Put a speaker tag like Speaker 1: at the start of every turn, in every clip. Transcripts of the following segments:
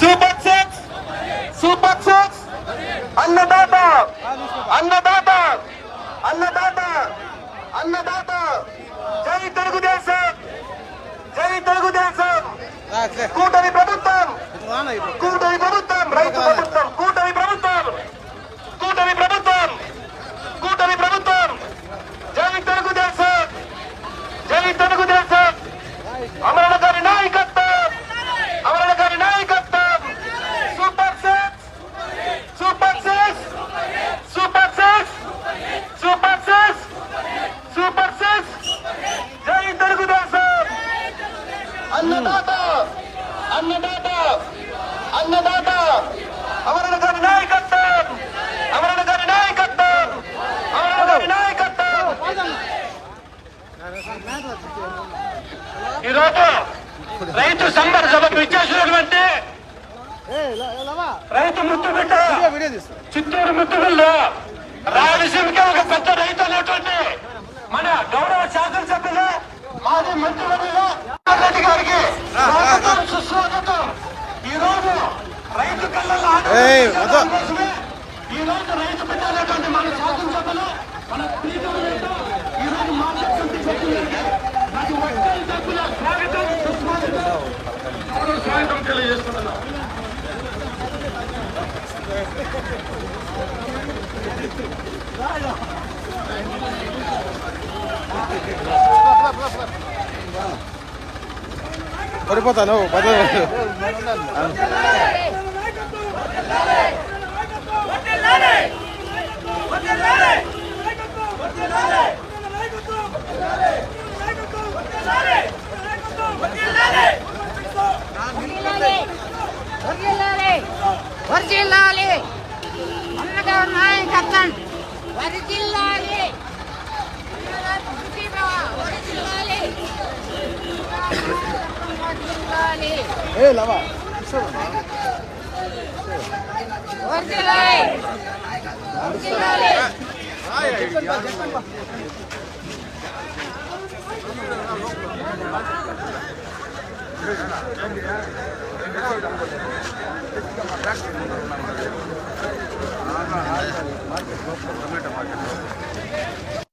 Speaker 1: Super six super six అన్నదాత అన్నదాత అన్నదాత అన్నదాత జై తెలుగుదేశం జై తెలుగుదేశం కూటమి ప్రభుత్వం కూటమి ప్రభుత్వం రైతు ప్రభుత్వం కూటమి ప్రభుత్వం కూటమి ప్రభుత్వం కూటమి ప్రభుత్వం జై తెలుగుదేశం జై తెలుగుదేశం అమరణ గారి నాయకత్వం అమరణ గారి నాయకత్వం super six super six super six super six super six జై తెలుగుదేశం అన్నదాత! అన్నదాత! అన్నదాత! అమరణ గారి నాయకత్వం! అమరణ గారి నాయకత్వం! అమరణ గారి నాయకత్వం! ఈరోజు రైతు సంబర సభకు ఇచ్చేసినటువంటి రైతు ముత్తుబిడ్డ చిత్తూరు ముత్తుబిడ్డ రాయలసీమకి ఒక పెద్ద రైతు అనేటువంటి మన గౌరవ శాసనసభ్యులు మాజీ మంత్రివర్యులు రెడ్డి గారికి స్వాగతం సుస్వాగతం. ఈ రోజు రైతు కళ్ళల్లో
Speaker 2: ఏయ్,
Speaker 1: ఆనందం
Speaker 2: వద్దు.
Speaker 1: కోసమే ఈ రోజు రైతు అనేటువంటి మన శాసనసభ్యులు మన ప్రీతం రైతు ఈ
Speaker 3: पता ना वो पता ஏ
Speaker 2: லவா. மார்க்கெட்
Speaker 3: டொமேட்டோ மார்க்கெட்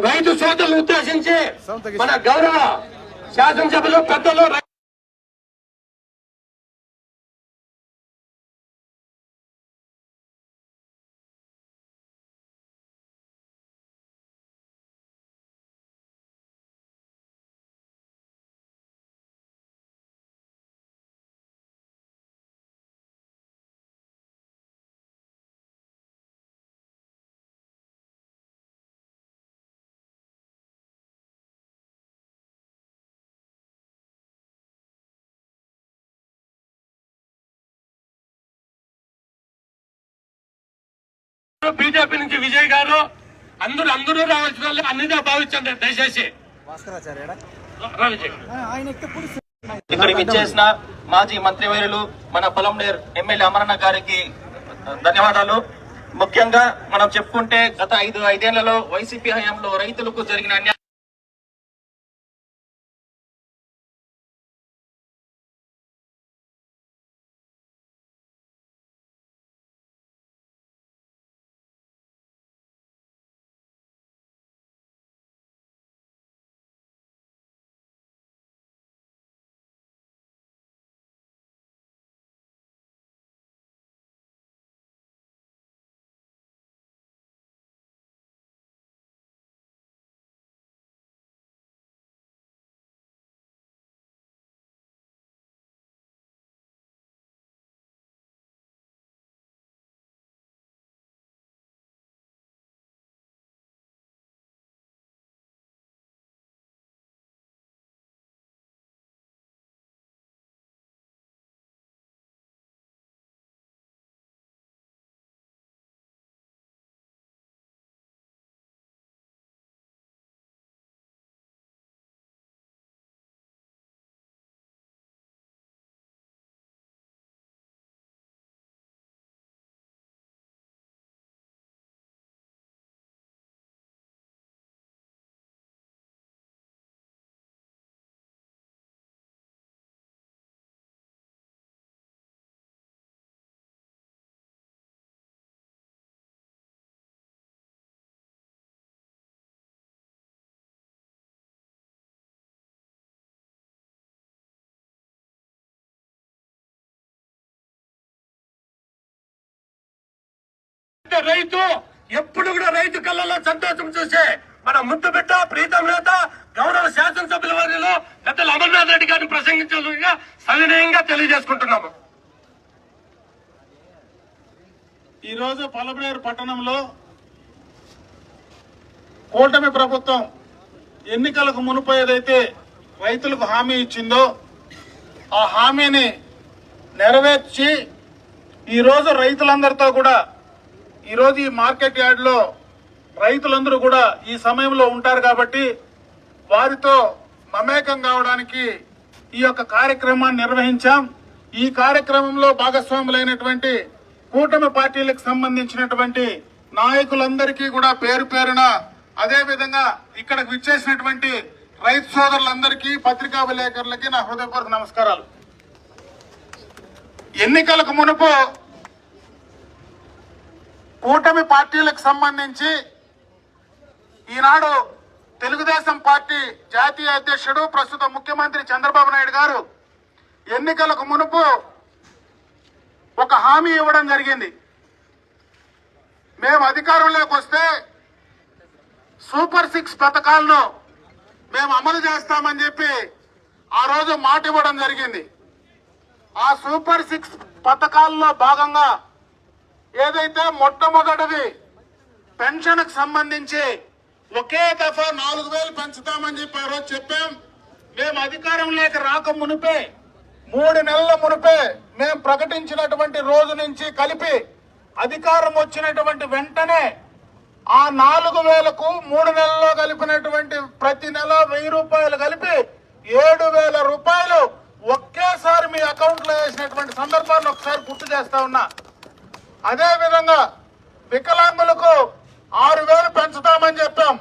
Speaker 1: రైతు సోదరులు ఉద్దేశించి మన గౌరవ శాసనసభలో పెద్దలు బీజేపీ నుంచి విజయ్ గారు అందరూ అందరూ రావాల్సిన వాళ్ళు అన్నిగా భావించండి దయచేసి.
Speaker 4: ఇక్కడికి ఇచ్చేసిన మాజీ మంత్రివర్యులు మన పొలంనేర్ ఎమ్మెల్యే అమరన్న గారికి ధన్యవాదాలు. ముఖ్యంగా మనం చెప్పుకుంటే గత ఐదు ఐదేళ్ళలో వైసీపీ హయాంలో రైతులకు జరిగిన అన్యాయం
Speaker 1: రైతు ఎప్పుడు కూడా రైతు కళ్ళలో సంతోషం చూసే మన ముద్దు బిడ్డ ప్రీతం నేత గౌరవ శాసనసభ్యుల వారిలో పెద్దలు అమర్నాథ్ రెడ్డి గారిని ప్రసంగించాలుగా సవినయంగా తెలియజేసుకుంటున్నాము.
Speaker 5: ఈరోజు పలమనేరు పట్టణంలో కూటమి ప్రభుత్వం ఎన్నికలకు మునుపు ఏదైతే రైతులకు హామీ ఇచ్చిందో ఆ హామీని నెరవేర్చి ఈరోజు రైతులందరితో కూడా ఈరోజు ఈ మార్కెట్ యార్డ్లో రైతులందరూ కూడా ఈ సమయంలో ఉంటారు కాబట్టి వారితో మమేకం కావడానికి ఈ యొక్క కార్యక్రమాన్ని నిర్వహించాం. ఈ కార్యక్రమంలో భాగస్వాములైనటువంటి కూటమి పార్టీలకు సంబంధించినటువంటి నాయకులందరికీ కూడా పేరు పేరున అదేవిధంగా ఇక్కడికి విచ్చేసినటువంటి రైతు సోదరులందరికీ పత్రికా విలేకరులకి నా హృదయపూర్వక నమస్కారాలు. ఎన్నికలకు మునుపు కూటమి పార్టీలకు సంబంధించి ఈనాడు తెలుగుదేశం పార్టీ జాతీయ అధ్యక్షుడు ప్రస్తుత ముఖ్యమంత్రి చంద్రబాబు నాయుడు గారు ఎన్నికలకు మునుపు ఒక హామీ ఇవ్వడం జరిగింది. మేము అధికారంలోకి వస్తే సూపర్ సిక్స్ పథకాలను మేము అమలు చేస్తామని చెప్పి ఆ రోజు మాట ఇవ్వడం జరిగింది. ఆ సూపర్ సిక్స్ పథకాల్లో భాగంగా ఏదైతే మొట్టమొదటిది పెన్షన్కు సంబంధించి ఒకే దఫా నాలుగు వేలు పెంచుతామని చెప్పి ఆ రోజు చెప్పాం. మేము అధికారంలోకి రాక మునిపే మూడు నెలల మునిపే మేము ప్రకటించినటువంటి రోజు నుంచి కలిపి అధికారం వచ్చినటువంటి వెంటనే ఆ నాలుగు వేలకు మూడు నెలల్లో కలిపినటువంటి ప్రతి నెల వెయ్యి రూపాయలు కలిపి ఏడు వేల రూపాయలు ఒకేసారి మీ అకౌంట్లో వేసినటువంటి సందర్భాన్ని ఒకసారి గుర్తు చేస్తా ఉన్నా. అదే విధంగా వికలాంగులకు ఆరు వేలు పెంచుతామని చెప్పాం.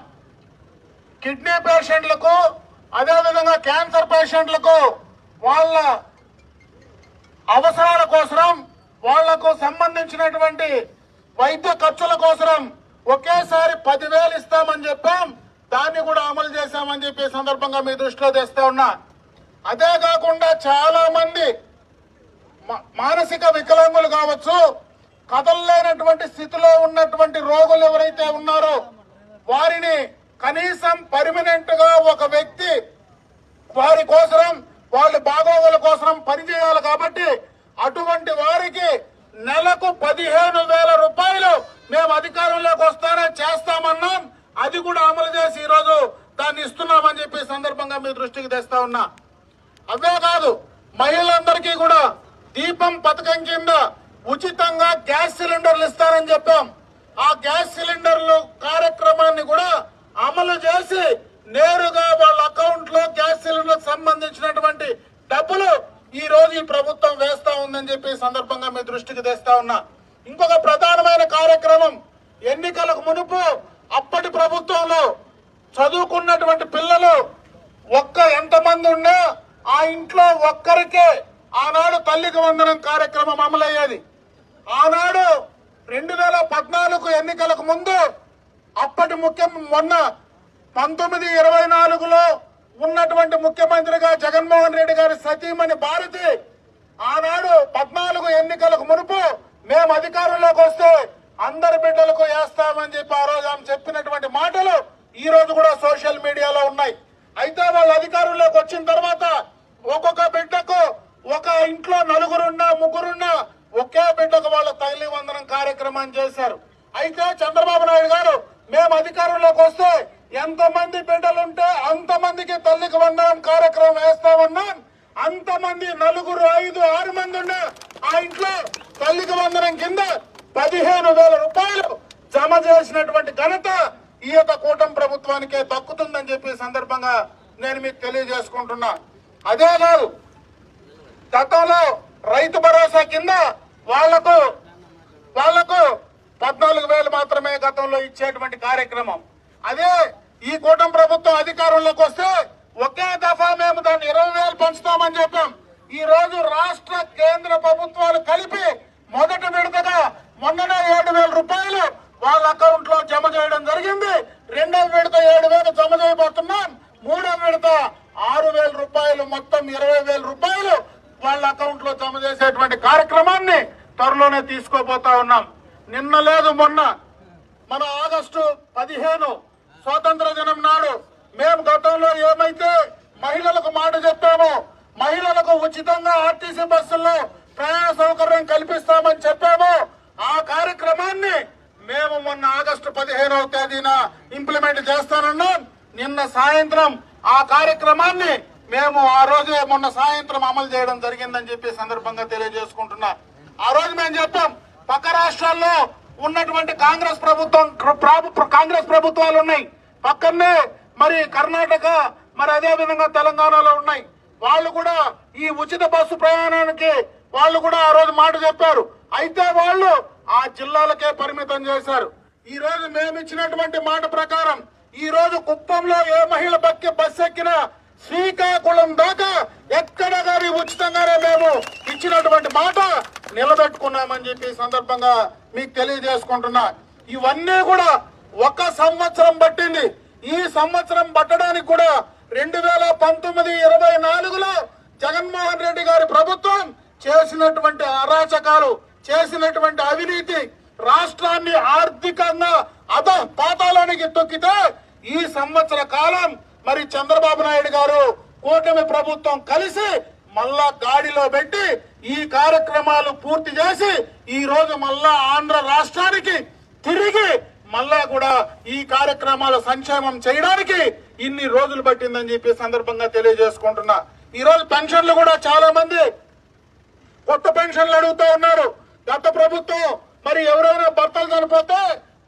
Speaker 5: కిడ్నీ పేషెంట్లకు అదే విధంగా క్యాన్సర్ పేషెంట్లకు వాళ్ళ అవసరాల కోసం వాళ్ళకు సంబంధించినటువంటి వైద్య ఖర్చుల కోసం ఒకేసారి పదివేలు ఇస్తామని చెప్పాం. దాన్ని కూడా అమలు చేశామని చెప్పి సందర్భంగా మీ దృష్టిలో తెస్తా ఉన్నా. అదే కాకుండా చాలా మంది మా- మానసిక వికలాంగులు కావచ్చు కదలలేనటువంటి స్థితిలో ఉన్నటువంటి రోగులు ఎవరైతే ఉన్నారో వారిని కనీసం పర్మనెంట్గా ఒక వ్యక్తి వారి కోసరం వాళ్ళ బాగోగుల కోసరం పనిచేయాలి కాబట్టి అటువంటి వారికి నెలకు పదిహేను వేల రూపాయలు మేము అధికారంలోకి వస్తానే చేస్తామన్నాం. అది కూడా అమలు చేసి ఈ రోజు దాన్ని ఇస్తున్నామని చెప్పి సందర్భంగా మీ దృష్టికి తెస్తా ఉన్నా. అవే కాదు మహిళలందరికీ కూడా దీపం పథకం కింద ఉచితంగా గ్యాస్ సిలిండర్లు ఇస్తారని చెప్పాం. ఆ గ్యాస్ సిలిండర్లు కార్యక్రమాన్ని కూడా అమలు చేసి నేరుగా వాళ్ళ అకౌంట్లో గ్యాస్ సిలిండర్ సంబంధించినటువంటి డబ్బులు ఈ రోజు ఈ ప్రభుత్వం వేస్తా ఉందని చెప్పి సందర్భంగా మీ దృష్టికి తెస్తా ఉన్నా. ఇంకొక ప్రధానమైన కార్యక్రమం ఎన్నికలకు మునుపు అప్పటి ప్రభుత్వంలో చదువుకున్నటువంటి పిల్లలు ఒక్క ఎంతమంది ఉన్నా ఆ ఇంట్లో ఒక్కరికే ఆనాడు తల్లికి వందనం కార్యక్రమం అమలయ్యేది. ఆనాడు రెండు వేల పద్నాలుగు ఎన్నికలకు ముందు అప్పటి ముఖ్య మొన్న పంతొమ్మిది ఇరవై నాలుగులో ఉన్నటువంటి ముఖ్యమంత్రిగా జగన్మోహన్ రెడ్డి గారి సతీమణి భారతి ఆనాడు పద్నాలుగు ఎన్నికలకు మునుపు మేము అధికారంలోకి వస్తే అందరి బిడ్డలకు వేస్తామని చెప్పి ఆ రోజు ఆమె చెప్పినటువంటి మాటలు ఈ రోజు కూడా సోషల్ మీడియాలో ఉన్నాయి. అయితే వాళ్ళు అధికారంలోకి వచ్చిన తర్వాత ఒక్కొక్క బిడ్డకు ఒక ఇంట్లో నలుగురున్నా ముగ్గురున్నా ఒకే బిడ్డకు వాళ్ళ తల్లి వందనం కార్యక్రమాన్ని చేశారు. అయితే చంద్రబాబు నాయుడు గారు మేము అధికారంలోకి వస్తే ఎంతమంది బిడ్డలుంటే అంతమందికి తల్లికి వందనం కార్యక్రమం వేస్తామన్నాం అంతమంది నలుగురు ఐదు ఆరు మంది ఉన్న ఆ ఇంట్లో తల్లికి వందనం కింద పదిహేను వేల రూపాయలు జమ చేసినటువంటి ఘనత ఈ యొక్క కూటమి ప్రభుత్వానికే దక్కుతుందని చెప్పి సందర్భంగా నేను మీకు తెలియజేసుకుంటున్నా. అదే కాదు గతంలో రైతు భరోసా కింద వాళ్ళకు వాళ్ళకు పద్నాలుగు వేలు మాత్రమే గతంలో ఇచ్చేటువంటి కార్యక్రమం. అదే ఈ కూటమి ప్రభుత్వం అధికారంలోకి వస్తే ఒకే దఫా మేము దాన్ని ఇరవై వేలు పంచుతామని చెప్పాం. ఈ రోజు రాష్ట్ర కేంద్ర ప్రభుత్వాలు కలిపి మొదటి విడతగా మొన్ననే ఏడు వేల రూపాయలు వాళ్ళ అకౌంట్లో జమ చేయడం జరిగింది. రెండవ విడత ఏడు వేలు జమ చేయబోతున్నాం. మూడవ విడత ఆరు వేల రూపాయలు మొత్తం ఇరవై వేల రూపాయలు వాళ్ళ అకౌంట్లో జమ చేసేటువంటి కార్యక్రమాన్ని త్వరలోనే తీసుకోబోతా ఉన్నాం. నిన్న లేదు మొన్న. మన ఆగస్టు పదిహేను స్వాతంత్ర దినం నాడు మేము గతంలో ఏమైతే మహిళలకు మాట చెప్పామో మహిళలకు ఉచితంగా ఆర్టీసీ బస్సుల్లో ప్రయాణ సౌకర్యం కల్పిస్తామని చెప్పామో ఆ కార్యక్రమాన్ని మేము మొన్న ఆగస్టు పదిహేనవ తేదీన ఇంప్లిమెంట్ చేస్తానన్నాం. నిన్న సాయంత్రం ఆ కార్యక్రమాన్ని మేము ఆ రోజే మొన్న సాయంత్రం అమలు చేయడం జరిగిందని చెప్పి సందర్భంగా తెలియజేసుకుంటున్నా. ఆ రోజు మేము చెప్పాం పక్క రాష్ట్రాల్లో ఉన్నటువంటి కాంగ్రెస్ ప్రభుత్వం కాంగ్రెస్ ప్రభుత్వాలు ఉన్నాయి. పక్కనే మరి కర్ణాటక మరి అదే విధంగా తెలంగాణలో ఉన్నాయి. వాళ్ళు కూడా ఈ ఉచిత బస్సు ప్రయాణానికి వాళ్ళు కూడా ఆ రోజు మాట చెప్పారు. అయితే వాళ్ళు ఆ జిల్లాలకే పరిమితం చేశారు. ఈ రోజు మేము ఇచ్చినటువంటి మాట ప్రకారం ఈ రోజు కుప్పంలో ఏ మహిళ బక్కి బస్సు ఎక్కినా శ్రీకాకుళం దాకా ఎక్కడ గారి ఉచితంగానే మేము ఇచ్చినటువంటి మాట నిలబెట్టుకున్నామని చెప్పి సందర్భంగా మీకు తెలియజేసుకుంటున్నా. ఇవన్నీ కూడా ఒక సంవత్సరం పట్టింది. ఈ సంవత్సరం పట్టడానికి కూడా రెండు వేల పంతొమ్మిది ఇరవై నాలుగులో జగన్మోహన్ రెడ్డి గారి ప్రభుత్వం చేసినటువంటి అరాచకాలు చేసినటువంటి అవినీతి రాష్ట్రాన్ని ఆర్థికంగా అధ పాతాలానికి తొక్కితే ఈ సంవత్సర కాలం మరి చంద్రబాబు నాయుడు గారు కూటమి ప్రభుత్వం కలిసి మళ్ళా గాడిలో పెట్టి ఈ కార్యక్రమాలు పూర్తి చేసి ఈ రోజు మళ్ళా ఆంధ్ర రాష్ట్రానికి తిరిగి మళ్ళా కూడా ఈ కార్యక్రమాల సంక్షేమం చేయడానికి ఇన్ని రోజులు పట్టిందని చెప్పి సందర్భంగా తెలియజేసుకుంటున్నా. ఈ రోజు పెన్షన్లు కూడా చాలా మంది కొత్త పెన్షన్లు అడుగుతూ ఉన్నారు. గత ప్రభుత్వం మరి ఎవరైనా భర్తలు చనిపోతే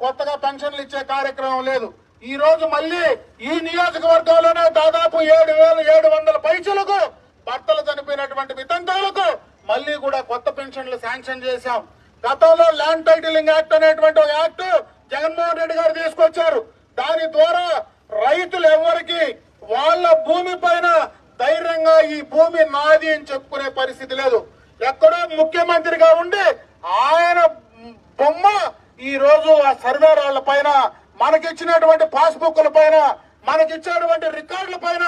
Speaker 5: కొత్తగా పెన్షన్లు ఇచ్చే కార్యక్రమం లేదు. ఈ రోజు మళ్ళీ ఈ నియోజకవర్గంలోనే దాదాపు ఏడు వేల ఏడు వందల పైసలకు భర్తలు చనిపోయినటువంటి వితంతువులకు మళ్ళీ కూడా కొత్త పెన్షన్లు శాంక్షన్ చేశాం. గతంలో ల్యాండ్ టైటిలింగ్ యాక్ట్ అనేటువంటి ఒక యాక్ట్ జగన్మోహన్ రెడ్డి గారు తీసుకొచ్చారు. దాని ద్వారా రైతులు ఎవరికి వాళ్ళ భూమి పైన ధైర్యంగా ఈ భూమి నాది అని చెప్పుకునే పరిస్థితి లేదు. ఎక్కడో ముఖ్యమంత్రిగా ఉండి ఆయన బొమ్మ ఈ రోజు ఆ సర్వేరాళ్ళ పైన మనకిచ్చినటువంటి పాస్బుక్ల పైన మనకిచ్చినటువంటి రికార్డుల పైన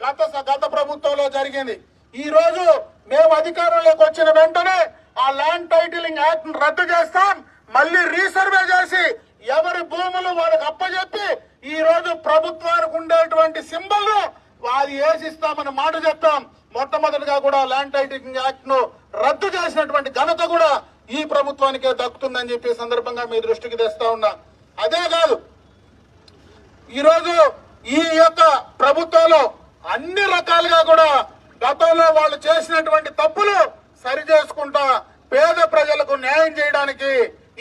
Speaker 5: గత గత ప్రభుత్వంలో జరిగింది. ఈ రోజు మేము అధికారంలోకి వచ్చిన వెంటనే ఆ ల్యాండ్ టైటిలింగ్ యాక్ట్ రద్దు చేస్తాం మళ్ళీ రీసర్వే చేసి ఎవరి భూములు వాళ్ళకి అప్పచెప్పి ఈ రోజు ప్రభుత్వానికి ఉండేటువంటి సింబల్ అది వేసిస్తామని మాట చెప్తాం మొట్టమొదటిగా కూడా ల్యాండ్ టైటిలింగ్ యాక్ట్ను రద్దు చేసినటువంటి ఘనత కూడా ఈ ప్రభుత్వానికే దక్కుతుందని చెప్పి సందర్భంగా మీ దృష్టికి తెస్తా ఉన్నా. అదే కాదు. ఈరోజు ఈ యొక్క ప్రభుత్వంలో అన్ని రకాలుగా కూడా గతంలో వాళ్ళు చేసినటువంటి తప్పులు సరి చేసుకుంటా పేద ప్రజలకు న్యాయం చేయడానికి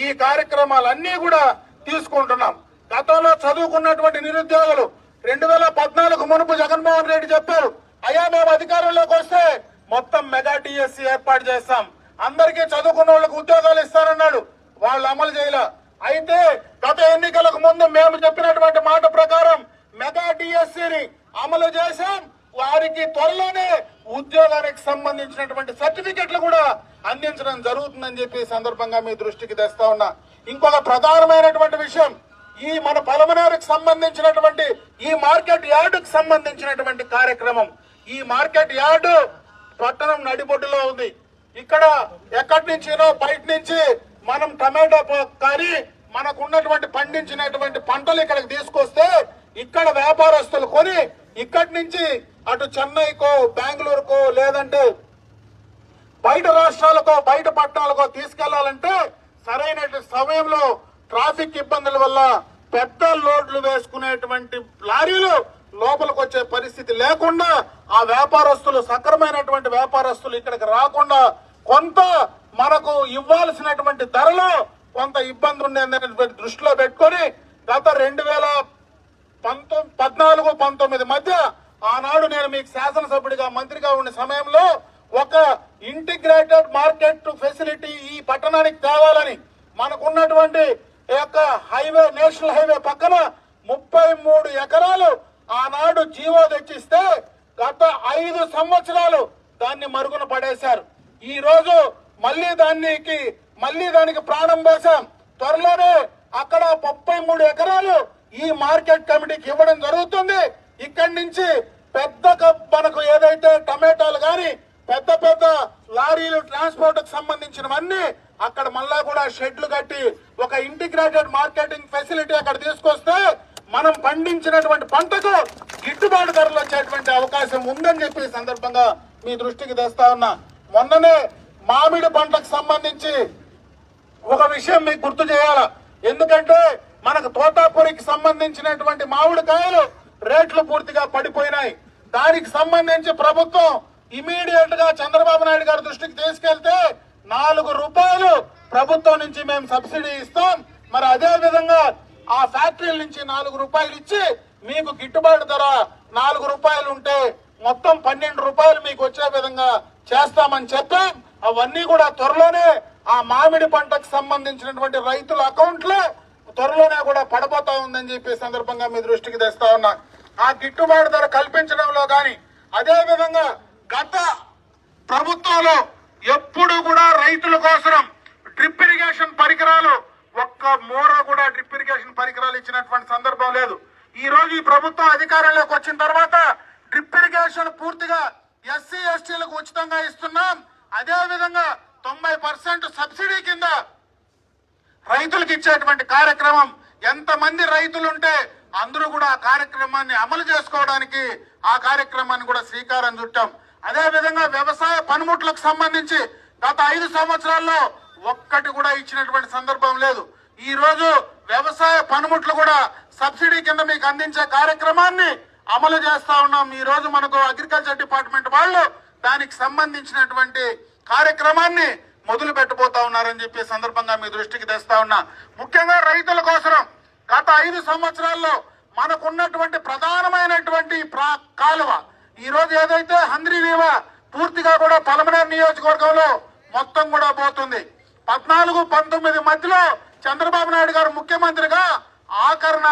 Speaker 5: ఈ కార్యక్రమాలన్నీ కూడా తీసుకుంటున్నాం. గతంలో చదువుకున్నటువంటి నిరుద్యోగులు రెండు వేల పద్నాలుగు మునుపు జగన్మోహన్ రెడ్డి చెప్పారు అయ్యా మేము అధికారంలోకి వస్తే మొత్తం మెగా టీఎస్సీ ఏర్పాటు చేస్తాం. అందరికీ చదువుకున్న వాళ్ళకి ఉద్యోగాలు ఇస్తారన్నాడు. వాళ్ళు అమలు చేయలే. అయితే గత ఎన్నికలకు ముందు మేము చెప్పినటువంటి మాట ప్రకారం మెగా టీఎస్సీని అమలు చేశాం వారికి త్వరలోనే ఉద్యోగానికి సంబంధించినటువంటి సర్టిఫికెట్లు కూడా అందించడం జరుగుతుందని చెప్పి సందర్భంగా మీ దృష్టికి తెస్తా ఉన్నా. ఇంకొక ప్రధానమైనటువంటి విషయం ఈ మన పలమనేరుకు సంబంధించినటువంటి ఈ మార్కెట్ యార్డుకు సంబంధించినటువంటి కార్యక్రమం. ఈ మార్కెట్ యార్డు పట్టణం నడిబొడ్డులో ఉంది. ఇక్కడ ఎక్కడి నుంచినో బయట నుంచి మనం టమాటో కానీ మనకు ఉన్నటువంటి పండించినటువంటి పంటలు ఇక్కడికి తీసుకొస్తే ఇక్కడ వ్యాపారస్తులు కొని ఇక్కడి నుంచి అటు చెన్నైకో బెంగళూరుకో లేదంటే బయట రాష్ట్రాలకో బయట పట్టణాలకో తీసుకెళ్ళాలంటే సరైన సమయంలో ట్రాఫిక్ ఇబ్బందుల వల్ల పెద్ద లోడ్లు వేసుకునేటువంటి లారీలు లోపలికి వచ్చే పరిస్థితి లేకుండా ఆ వ్యాపారస్తులు సక్రమైనటువంటి వ్యాపారస్తులు ఇక్కడికి రాకుండా కొంత మనకు ఇవ్వాల్సినటువంటి ధరలో కొంత ఇబ్బంది ఉండేటువంటి దృష్టిలో పెట్టుకొని గత రెండు వేల పంతొమ్మిది పద్నాలుగు పంతొమ్మిది మధ్య ఆనాడు నేను మీకు శాసనసభ్యుడిగా మంత్రిగా ఉన్న సమయంలో ఒక ఇంటిగ్రేటెడ్ మార్కెట్ ఫెసిలిటీ ఈ పట్టణానికి కావాలని మనకున్నటువంటి యొక్క హైవే నేషనల్ హైవే పక్కన ముప్పై మూడు ఎకరాలు ఆనాడు జీవో తెచ్చిస్తే గత ఐదు సంవత్సరాలు దాన్ని మరుగున పడేశారు. ఈ రోజు మళ్ళీ దానికి మళ్ళీ దానికి ప్రాణం పోసాం. త్వరలోనే అక్కడ ముప్పై మూడు ఎకరాలు ఈ మార్కెట్ కమిటీకి ఇవ్వడం జరుగుతుంది. ఇక్కడి నుంచి పెద్ద మనకు ఏదైతే టమాటాలు కానీ పెద్ద పెద్ద లారీలు ట్రాన్స్పోర్ట్కు సంబంధించినవన్నీ అక్కడ మళ్ళా కూడా షెడ్లు కట్టి ఒక ఇంటిగ్రేటెడ్ మార్కెటింగ్ ఫెసిలిటీ అక్కడ తీసుకొస్తే మనం పండించినటువంటి పంటకు గిట్టుబాటు ధరలు వచ్చేటువంటి అవకాశం ఉందని చెప్పి సందర్భంగా మీ దృష్టికి తెస్తా ఉన్నా. మొన్ననే మామిడి పంటకు సంబంధించి ఒక విషయం మీకు గుర్తు చేయాల? ఎందుకంటే మనకు తోటాపురికి సంబంధించినటువంటి మామిడికాయలు రేట్లు పూర్తిగా పడిపోయినాయి. దానికి సంబంధించి ప్రభుత్వం ఇమీడియట్గా చంద్రబాబు నాయుడు గారి దృష్టికి తీసుకెళ్తే నాలుగు రూపాయలు ప్రభుత్వం నుంచి మేము సబ్సిడీ ఇస్తాం. మరి అదే విధంగా ఆ ఫ్యాక్టరీల నుంచి నాలుగు రూపాయలు ఇచ్చి మీకు గిట్టుబాటు ధర నాలుగు రూపాయలు ఉంటే మొత్తం పన్నెండు రూపాయలు మీకు వచ్చే విధంగా చేస్తామని చెప్పాం. అవన్నీ కూడా త్వరలోనే ఆ మామిడి పంటకు సంబంధించినటువంటి రైతుల అకౌంట్లో త్వరలోనే కూడా పడబోతా ఉందని చెప్పి సందర్భంగా మీ దృష్టికి తెస్తా ఉన్నా. ఆ గిట్టుబాటు ధర కల్పించడంలో కానీ అదే విధంగా గత ప్రభుత్వంలో ఎప్పుడు కూడా రైతుల కోసం డ్రిప్ ఇరిగేషన్ పరికరాలు ఒక్క మూర కూడా డ్రిప్ ఇరిగేషన్ పరికరాలు ఇచ్చినటువంటి సందర్భం లేదు. ఈ రోజు ఈ ప్రభుత్వం అధికారంలోకి వచ్చిన తర్వాత డ్రిప్ ఇరిగేషన్ పూర్తిగా ఎస్సీ ఎస్టీలకు ఉచితంగా ఇస్తున్నాం. అదే విధంగా తొంభై పర్సెంట్ సబ్సిడీ కింద రైతులకు ఇచ్చేటువంటి కార్యక్రమం ఎంతమంది రైతులు ఉంటే అందరూ కూడా ఆ కార్యక్రమాన్ని అమలు చేసుకోవడానికి ఆ కార్యక్రమాన్ని కూడా శ్రీకారం చుట్టాం. అదే విధంగా వ్యవసాయ పనిముట్లకు సంబంధించి గత ఐదు సంవత్సరాల్లో ఒక్కటి కూడా ఇచ్చినటువంటి సందర్భం లేదు. ఈ రోజు వ్యవసాయ పనిముట్లు కూడా సబ్సిడీ కింద మీకు అందించే కార్యక్రమాన్ని అమలు చేస్తా ఉన్నాం. ఈ రోజు మనకు అగ్రికల్చర్ డిపార్ట్మెంట్ వాళ్ళు దానికి సంబంధించినటువంటి కార్యక్రమాన్ని మొదలు పెట్టబోతా ఉన్నారని చెప్పి సందర్భంగా మీ దృష్టికి తెస్తా ఉన్నా. ముఖ్యంగా రైతుల కోసం గత ఐదు సంవత్సరాల్లో మనకున్నటువంటి ప్రధానమైనటువంటి ప్రా- కాలువ ఈ రోజు ఏదైతే హంద్రీ నీవ పూర్తిగా కూడా పలమనేరు నియోజకవర్గంలో మొత్తం కూడా పోతుంది. పద్నాలుగు పంతొమ్మిది మధ్యలో చంద్రబాబు నాయుడు గారు ముఖ్యమంత్రిగా ఆఖరణ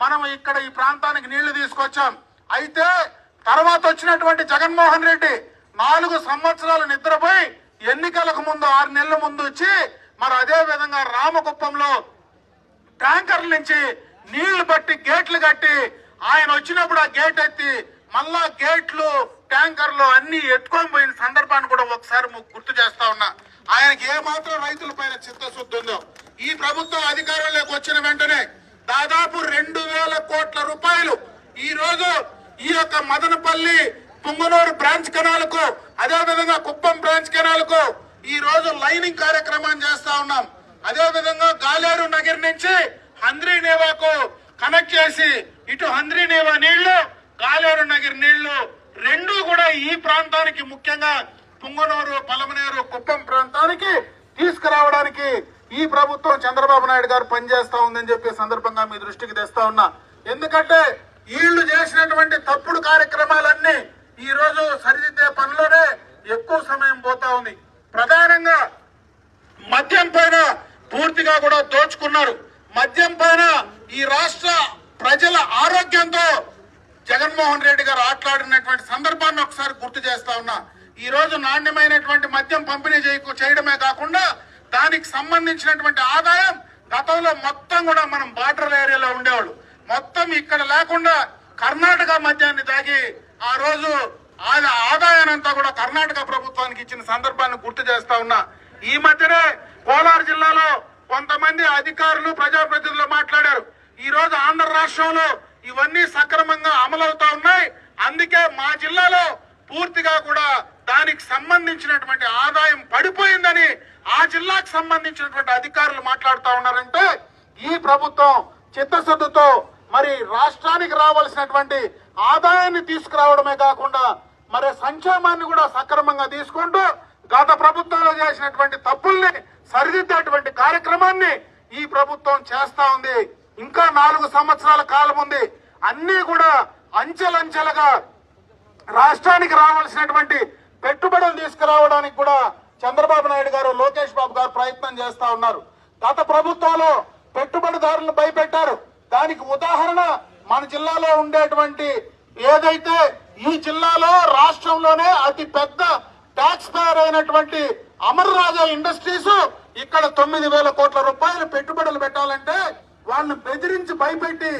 Speaker 5: మనం ఇక్కడ ఈ ప్రాంతానికి నీళ్ళు తీసుకొచ్చాం. అయితే తర్వాత వచ్చినటువంటి జగన్మోహన్ రెడ్డి నాలుగు సంవత్సరాలు నిద్రపోయి ఎన్నికలకు ముందు ఆరు నెలల ముందు వచ్చి మరి అదే విధంగా రామకుప్పంలో ట్యాంకర్ల నుంచి నీళ్ళు పట్టి గేట్లు కట్టి ఆయన వచ్చినప్పుడు ఆ గేట్ ఎత్తి మళ్ళా గేట్లు ట్యాంకర్లు అన్ని ఎత్తుకొని పోయిన సందర్భాన్ని కూడా ఒకసారి గుర్తు చేస్తా ఉన్నా. ఆయనకి ఏ మాత్రం రైతుల పైన చిత్తశుద్ధి ఉందో. ఈ ప్రభుత్వం అధికారంలోకి వచ్చిన వెంటనే దాదాపు రెండు వేల కోట్ల రూపాయలు ఈ రోజు ఈ యొక్క మదనపల్లి పుంగనూరు బ్రాంచ్ కెనాలకు అదే విధంగా కుప్పం బ్రాంచ్ కెనాలకు ఈ రోజు లైనింగ్ కార్యక్రమాన్ని చేస్తా ఉన్నాం. అదే విధంగా గాలేరు నగర్ నుంచి హంద్రీ నేవాకు కనెక్ట్ చేసి ఇటు హంద్రీ నేవా నీళ్ళు గాలేరు నగర్ నీళ్ళు రెండు కూడా ఈ ప్రాంతానికి ముఖ్యంగా పుంగనూరు పలమనేరు కుప్పం ప్రాంతానికి తీసుకురావడానికి ఈ ప్రభుత్వం చంద్రబాబు నాయుడు గారు పనిచేస్తా ఉందని చెప్పి సందర్భంగా మీ దృష్టికి తెస్తా ఉన్నా. ఎందుకంటే వీళ్ళు చేసినటువంటి తప్పుడు కార్యక్రమాలన్నీ ఈ రోజు సరిదిద్దే పనిలోనే ఎక్కువ సమయం పోతా ఉంది. ప్రధానంగా మద్యం పైన పూర్తిగా కూడా దోచుకున్నారు. మద్యం పైన ఈ రాష్ట్ర ప్రజల ఆరోగ్యంతో జగన్మోహన్ రెడ్డి గారు ఆట్లాడినటువంటి సందర్భాన్ని ఒకసారి గుర్తు చేస్తా ఉన్నా. ఈ రోజు నాణ్యమైనటువంటి మద్యం పంపిణీ చేయకు- చేయడమే కాకుండా దానికి సంబంధించినటువంటి ఆదాయం గతంలో మొత్తం కూడా మనం బార్డర్ ఏరియాలో ఉండేవాళ్ళు. మొత్తం ఇక్కడ లేకుండా కర్ణాటక మద్యాన్ని తాగి ఆ రోజు ఆయన ఆదాయాన్ని కూడా కర్ణాటక ప్రభుత్వానికి ఇచ్చిన సందర్భాన్ని గుర్తు చేస్తా ఉన్నా. ఈ మధ్యనే కోలారు జిల్లాలో కొంతమంది అధికారులు ప్రజాప్రతినిధులు మాట్లాడారు. ఈ రోజు ఆంధ్ర రాష్ట్రంలో ఇవన్నీ సక్రమంగా అమలవుతా ఉన్నాయి. అందుకే మా జిల్లాలో పూర్తిగా కూడా దానికి సంబంధించినటువంటి ఆదాయం పడిపోయిందని ఆ జిల్లాకు సంబంధించినటువంటి అధికారులు మాట్లాడుతూ ఉన్నారంటే ఈ ప్రభుత్వం చిత్తశుద్ధితో మరి రాష్ట్రానికి రావాల్సినటువంటి ఆదాయాన్ని తీసుకురావడమే కాకుండా మరి సంక్షేమాన్ని కూడా సక్రమంగా తీసుకుంటూ గత ప్రభుత్వంలో చేసినటువంటి తప్పుల్ని సరిదిద్దేటువంటి కార్యక్రమాన్ని ఈ ప్రభుత్వం చేస్తా ఉంది. ఇంకా నాలుగు సంవత్సరాల కాలం ఉంది. అన్ని కూడా అంచెలంచెలుగా రాష్ట్రానికి రావాల్సినటువంటి పెట్టుబడులు తీసుకురావడానికి కూడా చంద్రబాబు నాయుడు గారు లోకేష్ బాబు గారు ప్రయత్నం చేస్తా ఉన్నారు. గత ప్రభుత్వంలో పెట్టుబడిదారులను భయపెట్టారు. దానికి ఉదాహరణ మన జిల్లాలో ఉండేటువంటి ఏదైతే ఈ జిల్లాలో రాష్ట్రంలోనే అతి పెద్ద ట్యాక్స్ పేయర్ అయినటువంటి అమర్ రాజా ఇండస్ట్రీస్ ఇక్కడ తొమ్మిది వేల కోట్ల రూపాయలు పెట్టుబడులు పెట్టాలంటే వాళ్ళని బెదిరించి భయపెట్టి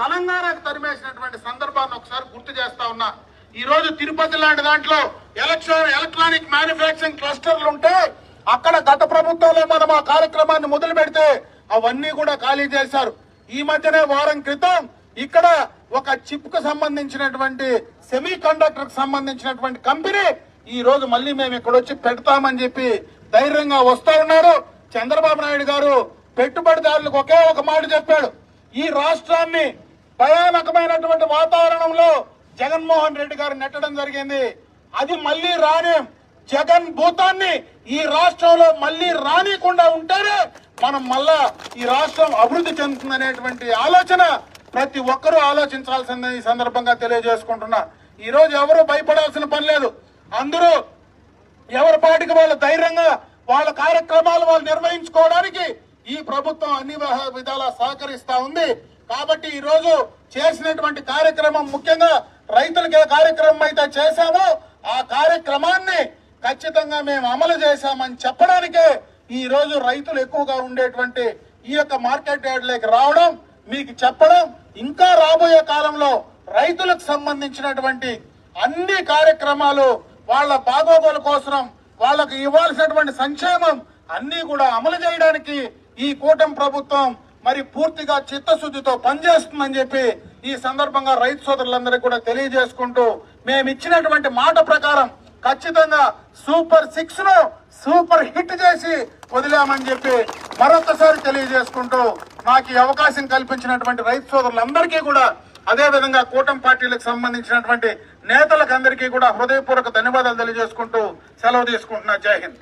Speaker 5: తెలంగాణకు తరిమేసినటువంటి సందర్భాన్ని ఒకసారి గుర్తు చేస్తా ఉన్నా. ఈ రోజు తిరుపతి లాంటి దాంట్లో ఎలక్ట్రాన్ ఎలక్ట్రానిక్ మ్యానుఫ్యాక్చరింగ్ క్లస్టర్లు ఉంటే అక్కడ గత ప్రభుత్వంలో మనం ఆ కార్యక్రమాన్ని మొదలు పెడితే అవన్నీ కూడా ఖాళీ చేశారు. ఈ మధ్యనే వారం క్రితం ఇక్కడ ఒక చిప్కు సంబంధించినటువంటి సెమీ కండక్టర్కు సంబంధించినటువంటి కంపెనీ ఈ రోజు మళ్ళీ మేము ఇక్కడ వచ్చి పెడతామని చెప్పి ధైర్యంగా వస్తా ఉన్నారు. చంద్రబాబు నాయుడు గారు పెట్టుబడిదారులకు ఒకే ఒక మాట చెప్పాడు. ఈ రాష్ట్రాన్ని భయానకమైనటువంటి వాతావరణంలో జగన్మోహన్ రెడ్డి గారు నెట్టడం జరిగింది. అది మళ్ళీ రానే జగన్ భూతాన్ని ఈ రాష్ట్రంలో మళ్ళీ రానికుండా ఉంటేనే మనం మళ్ళా ఈ రాష్ట్రం అభివృద్ధి చెందుతుందనేటువంటి ఆలోచన ప్రతి ఒక్కరూ ఆలోచించాల్సింది ఈ సందర్భంగా తెలియజేసుకుంటున్నా. ఈరోజు ఎవరు భయపడాల్సిన పని లేదు. అందరూ ఎవరి పాటికి వాళ్ళు ధైర్యంగా వాళ్ళ కార్యక్రమాలు వాళ్ళు నిర్వహించుకోవడానికి ఈ ప్రభుత్వం అన్ని విధాలా సహకరిస్తా ఉంది. కాబట్టి ఈరోజు చేసినటువంటి కార్యక్రమం ముఖ్యంగా రైతులకి కార్యక్రమం అయితే చేశామో ఆ కార్యక్రమాన్ని ఖచ్చితంగా మేము అమలు చేశామని చెప్పడానికే ఈ రోజు రైతులు ఎక్కువగా ఉండేటువంటి ఈ యొక్క మార్కెట్ యార్డ్లోకి రావడం మీకు చెప్పడం ఇంకా రాబోయే కాలంలో రైతులకు సంబంధించినటువంటి అన్ని కార్యక్రమాలు వాళ్ళ బాగోగుల కోసం వాళ్ళకు ఇవ్వాల్సినటువంటి సంక్షేమం అన్ని కూడా అమలు చేయడానికి ఈ కూటమి ప్రభుత్వం మరి పూర్తిగా చిత్తశుద్ధితో పనిచేస్తుందని చెప్పి ఈ సందర్భంగా రైతు సోదరులందరికీ కూడా తెలియజేసుకుంటూ మేము ఇచ్చినటువంటి మాట ప్రకారం ఖచ్చితంగా సూపర్ సిక్స్ను సూపర్ హిట్ చేసి వదిలామని చెప్పి మరొకసారి తెలియజేసుకుంటూ నాకు ఈ అవకాశం కల్పించినటువంటి రైతు సోదరులందరికీ కూడా అదే విధంగా కూటమి పార్టీలకు సంబంధించినటువంటి నేతలకు అందరికీ కూడా హృదయపూర్వక ధన్యవాదాలు తెలియజేసుకుంటూ సెలవు తీసుకుంటున్నా. జై హింద్.